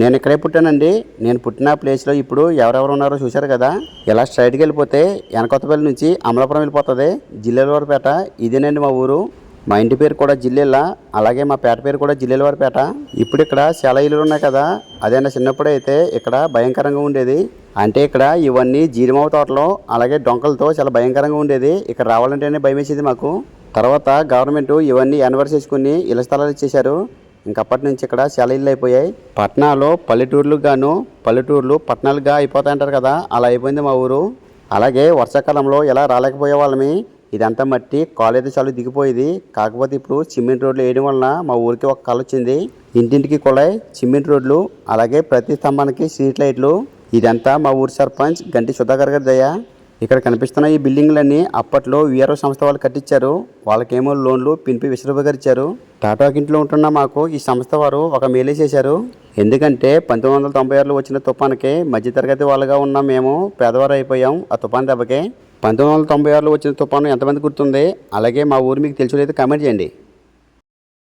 నేను ఇక్కడే పుట్టానండి. నేను పుట్టిన ప్లేస్లో ఇప్పుడు ఎవరెవరు ఉన్నారో చూశారు కదా. ఇలా స్ట్రైట్కి వెళ్ళిపోతే వెనకొత్తపల్లి నుంచి అమలాపురం వెళ్ళిపోతుంది. జిల్లెలవారిపేట ఇదేనండి మా ఊరు. మా ఇంటి పేరు కూడా జిల్లెల అలాగే మా పేట పేరు కూడా జిల్లెలవారిపేట. ఇప్పుడు ఇక్కడ చాలా ఇల్లులు ఉన్నాయి కదా. అదే నా చిన్నప్పుడు అయితే ఇక్కడ భయంకరంగా ఉండేది. అంటే ఇక్కడ ఇవన్నీ జీరిమావ తోటలు అలాగే డొంకలతో చాలా భయంకరంగా ఉండేది. ఇక్కడ రావాలంటేనే భయం వేసేది మాకు. తర్వాత గవర్నమెంట్ ఇవన్నీ ఎన్వర్స్ చేసుకుని ఇళ్ళ స్థలాలు ఇచ్చేశారు. ఇంకప్పటి నుంచి ఇక్కడ చాలా ఇల్లు అయిపోయాయి. పట్నాలు పల్లెటూర్లు గాను పల్లెటూర్లు పట్టణాలుగా అయిపోతాయంటారు కదా అలా అయిపోయింది మా ఊరు. అలాగే వర్షాకాలంలో ఎలా రాలేకపోయే వాళ్ళమి ఇదంతా మట్టి కాలేజీ చాలు దిగిపోయేది. కాకపోతే ఇప్పుడు సిమెంట్ రోడ్లు వేయడం వలన మా ఊరికి ఒక కళ వచ్చింది. ఇంటింటికి కుళాయి సిమెంట్ రోడ్లు అలాగే ప్రతి స్తంభానికి స్ట్రీట్ లైట్లు. ఇదంతా మా ఊరి సర్పంచ్ గంటి సుధాకర్ గారి దయ. ఇక్కడ కనిపిస్తున్న ఈ బిల్డింగ్లన్నీ అప్పట్లో వీఆర్ఓ సంస్థ వాళ్ళు కట్టించారు. వాళ్ళకేమో లోన్లు పిన్పి విశ్వరూప గారు ఇచ్చారు టాటా ఇంట్లో ఉంటున్న మాకు ఈ సంస్థ వారు ఒక మేలే చేశారు. ఎందుకంటే పంతొమ్మిది వందల తొంభై ఆరులో వచ్చిన తుఫాన్కి మధ్యతరగతి వాళ్ళగా ఉన్న మేము పేదవారు అయిపోయాం ఆ తుఫాన్ దెబ్బకి. పంతొమ్మిది వందల తొంభై ఆరులో వచ్చిన తుఫాను ఎంతమంది గుర్తుంది? అలాగే మా ఊరు మీకు తెలిసి కామెంట్ చేయండి.